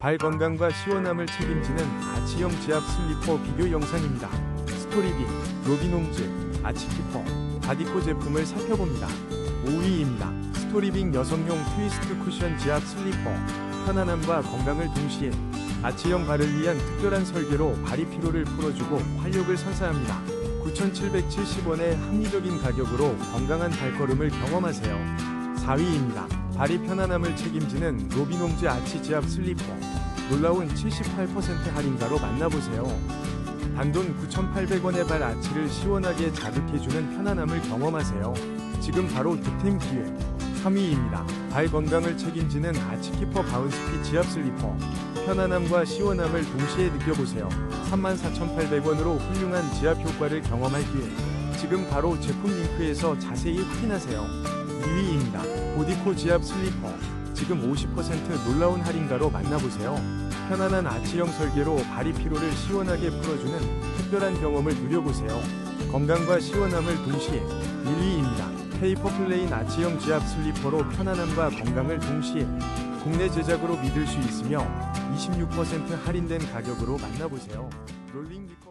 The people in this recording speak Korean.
발 건강과 시원함을 책임지는 아치형 지압 슬리퍼 비교 영상입니다. 스토리빅, 로비농즈, 아치키퍼, 바디코 제품을 살펴봅니다. 5위입니다. 스토리빅 여성용 트위스트 쿠션 지압 슬리퍼. 편안함과 건강을 동시에 아치형 발을 위한 특별한 설계로 발이 피로를 풀어주고 활력을 선사합니다. 9,770원의 합리적인 가격으로 건강한 발걸음을 경험하세요. 4위입니다. 발이 편안함을 책임지는 로비농즈 아치 지압 슬리퍼. 놀라운 78% 할인가로 만나보세요. 단돈 9,800원의 발 아치를 시원하게 자극해주는 편안함을 경험하세요. 지금 바로 득템 기회. 3위입니다. 발 건강을 책임지는 아치키퍼 바운스피 지압 슬리퍼. 편안함과 시원함을 동시에 느껴보세요. 34,800원으로 훌륭한 지압 효과를 경험할 기회. 지금 바로 제품 링크에서 자세히 확인하세요. 2위입니다. 보디코 지압 슬리퍼. 지금 50% 놀라운 할인가로 만나보세요. 편안한 아치형 설계로 발이 피로를 시원하게 풀어주는 특별한 경험을 누려보세요. 건강과 시원함을 동시에 1위입니다. 페이퍼 플레인 아치형 지압 슬리퍼로 편안함과 건강을 동시에 국내 제작으로 믿을 수 있으며 26% 할인된 가격으로 만나보세요. 롤링 리커